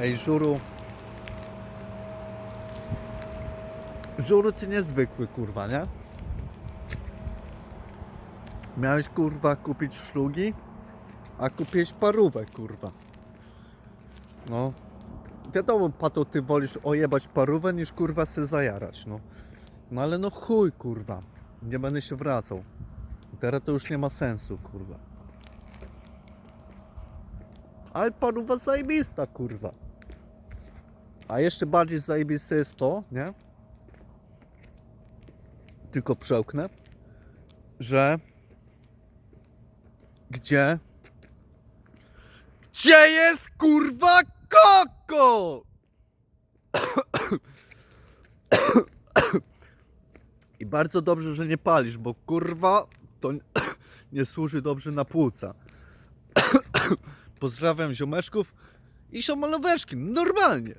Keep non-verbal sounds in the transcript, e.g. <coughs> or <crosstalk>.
Ej, żuru. Żuru ty niezwykły, kurwa, nie? Miałeś, kurwa, kupić szlugi, a kupiłeś parówę, kurwa. No. Wiadomo, pato, ty wolisz ojebać parówę niż, kurwa, se zajarać, no. No ale no chuj, kurwa. Nie będę się wracał. Teraz to już nie ma sensu, kurwa. Ale paruwa zajebista, kurwa. A jeszcze bardziej zajebiste jest to, nie? Tylko przełknę, że gdzie gdzie jest kurwa koko? <coughs> I bardzo dobrze, że nie palisz, bo kurwa to nie służy dobrze na płuca. <coughs> Pozdrawiam ziomeczków i ziomaloweczki, normalnie.